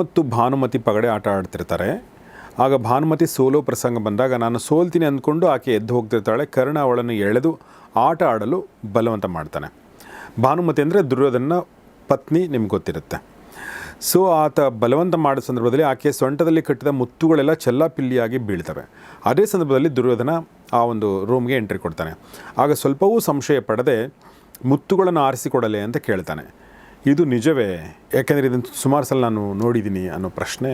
ಮತ್ತು ಭಾನುಮತಿ ಪಗಡೆ ಆಟ ಆಡ್ತಿರ್ತಾರೆ. ಆಗ ಭಾನುಮತಿ ಸೋಲೋ ಪ್ರಸಂಗ ಬಂದಾಗ ನಾನು ಸೋಲ್ತೀನಿ ಅಂದ್ಕೊಂಡು ಆಕೆ ಎದ್ದು ಹೋಗ್ತಿರ್ತಾಳೆ. ಕರ್ಣ ಅವಳನ್ನು ಎಳೆದು ಆಟ ಆಡಲು ಬಲವಂತ ಮಾಡ್ತಾನೆ. ಭಾನುಮತಿ ಅಂದರೆ ದುರ್ಯೋಧನ ಪತ್ನಿ ನಿಮ್ಗೆ ಗೊತ್ತಿರುತ್ತೆ. ಸೊ ಆತ ಬಲವಂತ ಮಾಡೋ ಸಂದರ್ಭದಲ್ಲಿ ಆಕೆ ಸೊಂಟದಲ್ಲಿ ಕಟ್ಟಿದ ಮುತ್ತುಗಳೆಲ್ಲ ಚೆಲ್ಲಾಪಿಲ್ಲಿಯಾಗಿ ಬೀಳ್ತವೆ. ಅದೇ ಸಂದರ್ಭದಲ್ಲಿ ದುರ್ಯೋಧನ ಆ ಒಂದು ರೂಮ್ಗೆ ಎಂಟ್ರಿ ಕೊಡ್ತಾನೆ. ಆಗ ಸ್ವಲ್ಪವೂ ಸಂಶಯ ಪಡದೆ ಮುತ್ತುಗಳನ್ನು ಆರಿಸಿಕೊಡಲೆ ಅಂತ ಕೇಳ್ತಾನೆ. ಇದು ನಿಜವೇ? ಯಾಕೆಂದರೆ ಇದನ್ನು ಸುಮಾರು ಸಲ ನಾನು ನೋಡಿದ್ದೀನಿ ಅನ್ನೋ ಪ್ರಶ್ನೆ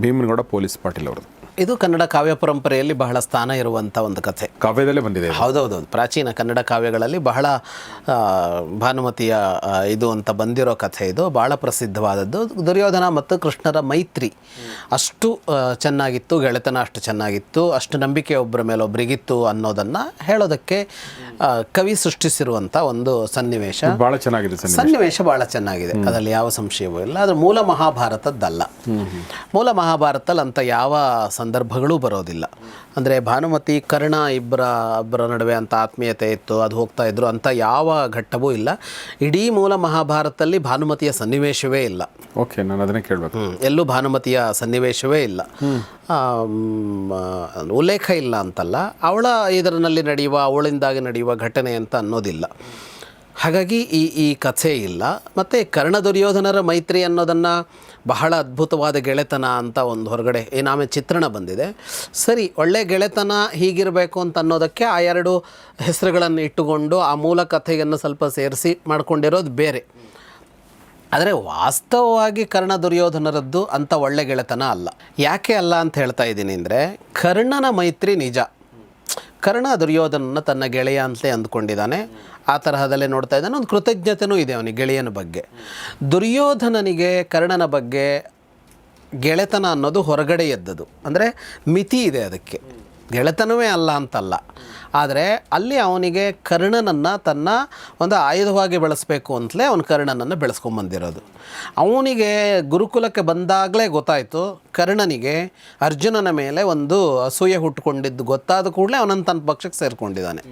ಭೀಮನಗೌಡ ಪೊಲೀಸ್ ಪಾಟೀಲ್ ಅವ್ರದ್ದು. ಇದು ಕನ್ನಡ ಕಾವ್ಯ ಪರಂಪರೆಯಲ್ಲಿ ಬಹಳ ಸ್ಥಾನ ಇರುವಂಥ ಒಂದು ಕಥೆ. ಕಾವ್ಯದಲ್ಲೇ ಬಂದಿದೆ. ಹೌದೌದು. ಪ್ರಾಚೀನ ಕನ್ನಡ ಕಾವ್ಯಗಳಲ್ಲಿ ಬಹಳ ಭಾನುಮತಿಯ ಇದು ಅಂತ ಬಂದಿರೋ ಕಥೆ ಇದು. ಬಹಳ ಪ್ರಸಿದ್ಧವಾದದ್ದು. ದುರ್ಯೋಧನ ಮತ್ತು ಕೃಷ್ಣರ ಮೈತ್ರಿ. ಅಷ್ಟು ಚೆನ್ನಾಗಿತ್ತು ಗೆಳೆತನ ಅಷ್ಟು ಚೆನ್ನಾಗಿತ್ತು. ಅಷ್ಟು ನಂಬಿಕೆ ಒಬ್ಬರ ಮೇಲೆ ಒಬ್ಬರಿಗಿತ್ತು ಅನ್ನೋದನ್ನು ಹೇಳೋದಕ್ಕೆ ಕವಿ ಸೃಷ್ಟಿಸಿರುವಂಥ ಒಂದು ಸನ್ನಿವೇಶ. ಬಹಳ ಚೆನ್ನಾಗಿದೆ ಸನ್ನಿವೇಶ. ಬಹಳ ಚೆನ್ನಾಗಿದೆ. ಅದರಲ್ಲಿ ಯಾವ ಸಂಶಯವೂ ಇಲ್ಲ. ಅದು ಮೂಲ ಮಹಾಭಾರತದ್ದಲ್ಲ. ಮೂಲ ಮಹಾಭಾರತದಲ್ಲಿ ಅಂಥ ಯಾವ ಸಂದರ್ಭಗಳೂ ಬರೋದಿಲ್ಲ. ಅಂದರೆ ಭಾನುಮತಿ ಕರ್ಣ ಇಬ್ಬರ ಇಬ್ಬರ ನಡುವೆ ಅಂತ ಆತ್ಮೀಯತೆ ಇತ್ತು ಅದು ಹೋಗ್ತಾ ಇದ್ರು ಅಂತ ಯಾವ ಘಟ್ಟವೂ ಇಲ್ಲ. ಇಡೀ ಮೂಲ ಮಹಾಭಾರತದಲ್ಲಿ ಭಾನುಮತಿಯ ಸನ್ನಿವೇಶವೇ ಇಲ್ಲ. ಓಕೆ ನಾನು ಅದನ್ನೇ ಕೇಳಬೇಕು. ಎಲ್ಲೂ ಭಾನುಮತಿಯ ಸನ್ನಿವೇಶವೇ ಇಲ್ಲ. ಉಲ್ಲೇಖ ಇಲ್ಲ ಅಂತಲ್ಲ ಅವಳ ಇದರಲ್ಲಿ ನಡೆಯುವ ಅವಳಿಂದಾಗಿ ನಡೆಯುವ ಘಟನೆ ಅಂತ ಅನ್ನೋದಿಲ್ಲ. ಹಾಗಾಗಿ ಈ ಈ ಕಥೆ ಇಲ್ಲ. ಮತ್ತು ಕರ್ಣ ದುರ್ಯೋಧನರ ಮೈತ್ರಿ ಅನ್ನೋದನ್ನು ಬಹಳ ಅದ್ಭುತವಾದ ಗೆಳೆತನ ಅಂತ ಒಂದು ಹೊರಗಡೆ ಏನಾಮೆ ಚಿತ್ರಣ ಬಂದಿದೆ. ಸರಿ, ಒಳ್ಳೆ ಗೆಳೆತನ ಹೀಗಿರಬೇಕು ಅಂತ ಅನ್ನೋದಕ್ಕೆ ಆ ಎರಡು ಹೆಸರುಗಳನ್ನು ಇಟ್ಟುಕೊಂಡು ಆ ಮೂಲ ಕಥೆಯನ್ನು ಸ್ವಲ್ಪ ಸೇರಿಸಿ ಮಾಡ್ಕೊಂಡಿರೋದು ಬೇರೆ. ಆದರೆ ವಾಸ್ತವವಾಗಿ ಕರ್ಣ ದುರ್ಯೋಧನರದ್ದು ಅಂಥ ಒಳ್ಳೆ ಗೆಳೆತನ ಅಲ್ಲ. ಯಾಕೆ ಅಲ್ಲ ಅಂತ ಹೇಳ್ತಾ ಇದ್ದೀನಿ ಅಂದರೆ, ಕರ್ಣನ ಮೈತ್ರಿ ನಿಜ. ಕರ್ಣ ದುರ್ಯೋಧನನ್ನು ತನ್ನ ಗೆಳೆಯ ಅಂತಲೇ ಅಂದ್ಕೊಂಡಿದ್ದಾನೆ. ಆ ತರಹದಲ್ಲೇ ನೋಡ್ತಾ ಇದ್ದಾನೆ. ಒಂದು ಕೃತಜ್ಞತೆನೂ ಇದೆ ಅವನಿಗೆ ಗೆಳೆಯನ ಬಗ್ಗೆ. ದುರ್ಯೋಧನನಿಗೆ ಕರ್ಣನ ಬಗ್ಗೆ ಗೆಳೆತನ ಅನ್ನೋದು ಹೊರಗಡೆ ಎದ್ದದು ಅಂದರೆ ಮಿತಿ ಇದೆ ಅದಕ್ಕೆ. ಗೆಳೆತನವೇ ಅಲ್ಲ ಅಂತಲ್ಲ. ಆದರೆ ಅಲ್ಲಿ ಅವನಿಗೆ ಕರ್ಣನನ್ನು ತನ್ನ ಒಂದು ಆಯುಧವಾಗಿ ಬೆಳೆಸಬೇಕು ಅಂತಲೇ ಅವನು ಕರ್ಣನನ್ನು ಬೆಳೆಸ್ಕೊಂಬಂದಿರೋದು ಅವನಿಗೆ ಗುರುಕುಲಕ್ಕೆ ಬಂದಾಗಲೇ ಗೊತ್ತಾಯಿತು, ಕರ್ಣನಿಗೆ ಅರ್ಜುನನ ಮೇಲೆ ಒಂದು ಅಸೂಯೆ ಹುಟ್ಟುಕೊಂಡಿದ್ದು ಗೊತ್ತಾದ ಕೂಡಲೇ ಅವನನ್ನು ತನ್ನ ಪಕ್ಷಕ್ಕೆ ಸೇರಿಕೊಂಡಿದ್ದಾನೆ.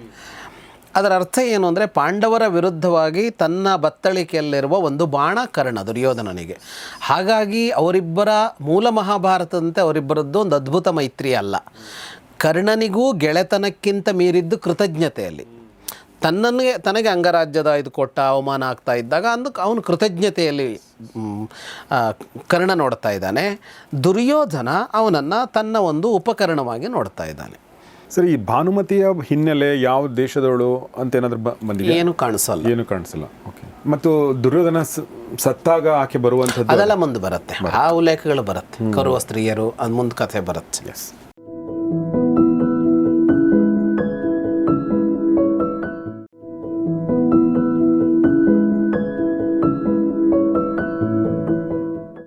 ಅದರ ಅರ್ಥ ಏನು ಅಂದರೆ ಪಾಂಡವರ ವಿರುದ್ಧವಾಗಿ ತನ್ನ ಬತ್ತಳಿಕೆಯಲ್ಲಿರುವ ಒಂದು ಬಾಣ ಕರ್ಣ ದುರ್ಯೋಧನನಿಗೆ. ಹಾಗಾಗಿ ಅವರಿಬ್ಬರ ಮೂಲ ಮಹಾಭಾರತದಂತೆ ಅವರಿಬ್ಬರದ್ದು ಒಂದು ಅದ್ಭುತ ಮೈತ್ರಿ ಅಲ್ಲ. ಕರ್ಣನಿಗೂ ಗೆಳೆತನಕ್ಕಿಂತ ಮೀರಿದ್ದು ಕೃತಜ್ಞತೆಯಲ್ಲಿ. ತನ್ನನಿಗೆ ತನಗೆ ಅಂಗರಾಜ್ಯದ ಇದು ಕೊಟ್ಟ ಅವಮಾನ ಆಗ್ತಾ ಇದ್ದಾಗ ಅಂದು ಅವನು ಕೃತಜ್ಞತೆಯಲ್ಲಿ ಕರ್ಣ ನೋಡ್ತಾ ಇದ್ದಾನೆ. ದುರ್ಯೋಧನ ಅವನನ್ನು ತನ್ನ ಒಂದು ಉಪಕರಣವಾಗಿ ನೋಡ್ತಾ ಇದ್ದಾನೆ. ಸರಿ ಈ ಭಾನುಮತಿಯ ಹಿನ್ನೆಲೆ ಯಾವ ದೇಶದವಳು ಅಂತ ಏನಾದರೂ ಬಂದಿದೆ ಏನು ಕಾಣಿಸಲ್ಲ. ಏನು ಕಾಣಿಸಲ್ಲ. ಓಕೆ. ಮತ್ತು ದುರ್ಯೋಧನ ಸತ್ತಾಗ ಆಕೆ ಬರುವಂಥದ್ದು? ಅದೆಲ್ಲ ಮುಂದೆ ಬರುತ್ತೆ. ಆ ಉಲ್ಲೇಖಗಳು ಬರುತ್ತೆ. ಕರುವ ಸ್ತ್ರೀಯರು ಅದು ಮುಂದೆ ಕಥೆ ಬರುತ್ತೆ. ಎಸ್